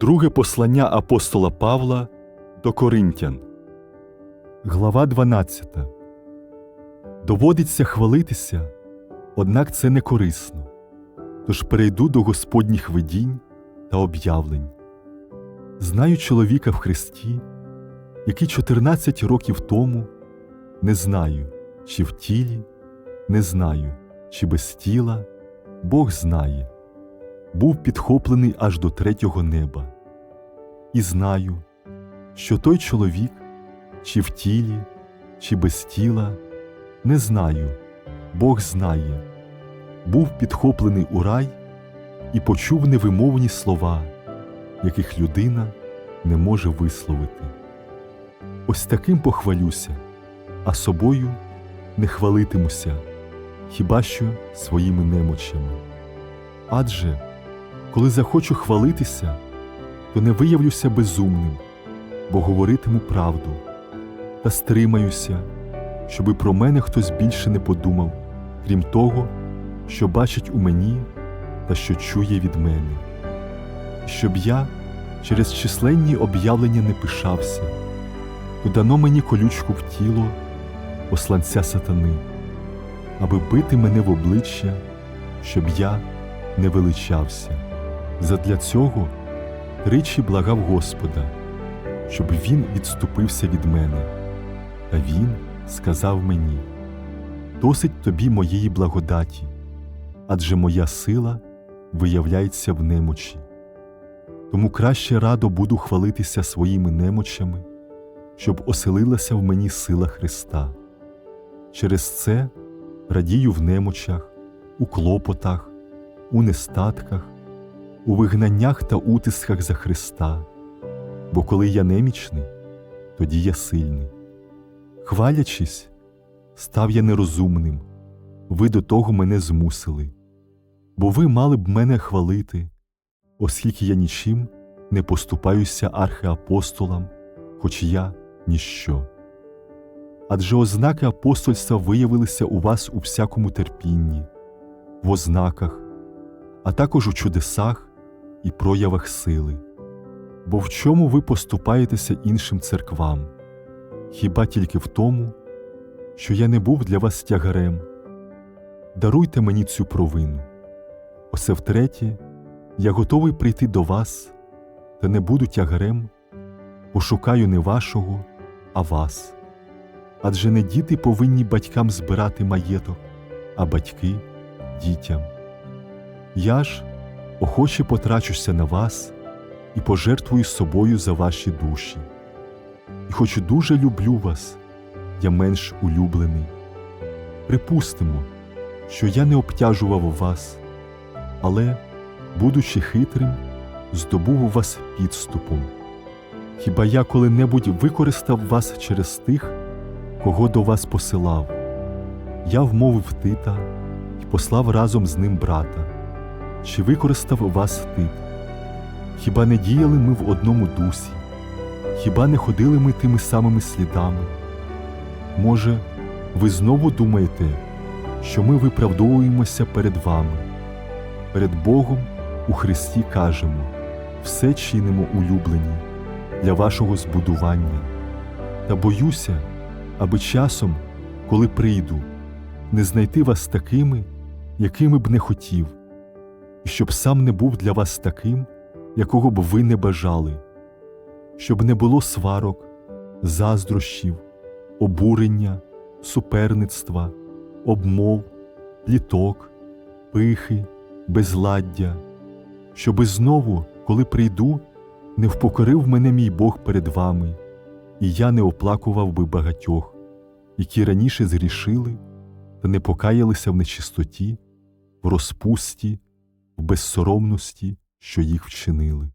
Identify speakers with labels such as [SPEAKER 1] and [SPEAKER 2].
[SPEAKER 1] Друге послання апостола Павла до Коринтян. Глава 12. Доводиться хвалитися, однак це не корисно. Тож перейду до Господніх видінь та об'явлень. Знаю чоловіка в Христі, який 14 років тому не знаю, чи в тілі, не знаю, чи без тіла, Бог знає був підхоплений аж до третього неба. І знаю, що той чоловік, чи в тілі, чи без тіла, не знаю, Бог знає, був підхоплений у рай і почув невимовні слова, яких людина не може висловити. Ось таким похвалюся, а собою не хвалитимуся, хіба що своїми немочами. Адже коли захочу хвалитися, то не виявлюся безумним, бо говоритиму правду, та стримаюся, щоби про мене хтось більше не подумав, крім того, що бачить у мені та що чує від мене, щоб я через численні об'явлення не пишався, то дано мені колючку в тіло посланця сатани, аби бити мене в обличчя, щоб я не величався. Задля цього тричі благав Господа, щоб він відступився від мене. Та він сказав мені: досить тобі моєї благодаті, адже моя сила виявляється в немочі. Тому краще радо буду хвалитися своїми немочами, щоб оселилася в мені сила Христа. Через це радію в немочах, у клопотах, у нестатках у вигнаннях та утисках за Христа, бо коли я немічний, тоді я сильний. Хвалячись, став я нерозумним, ви до того мене змусили, бо ви мали б мене хвалити, оскільки я нічим не поступаюся архиапостолам, хоч я ніщо. Адже ознаки апостольства виявилися у вас у всякому терпінні, в ознаках, а також у чудесах і проявах сили. Бо в чому ви поступаєтеся іншим церквам? Хіба тільки в тому, що я не був для вас тягарем? Даруйте мені цю провину. Оце втретє, я готовий прийти до вас, та не буду тягарем, пошукаю не вашого, а вас. Адже не діти повинні батькам збирати маєток, а батьки дітям. Я ж охоче потрачуся на вас і пожертвую собою за ваші душі. І хоч дуже люблю вас, я менш улюблений. Припустимо, що я не обтяжував вас, але, будучи хитрим, здобув вас підступом. Хіба я коли-небудь використав вас через тих, кого до вас посилав? Я вмовив Тита і послав разом з ним брата чи використав вас тит? Хіба не діяли ми в одному дусі? Хіба не ходили ми тими самими слідами? Може, ви знову думаєте, що ми виправдовуємося перед вами? Перед Богом у Христі кажемо все чинимо улюблені для вашого збудування, та боюся, аби часом, коли прийду, не знайти вас такими, якими б не хотів щоб сам не був для вас таким, якого б ви не бажали, щоб не було сварок, заздрощів, обурення, суперництва, обмов, пліток, пихи, безладдя, щоби знову, коли прийду, не впокорив мене мій Бог перед вами, і я не оплакував би багатьох, які раніше згрішили та не покаялися в нечистоті, в розпусті в безсоромності, що їх вчинили.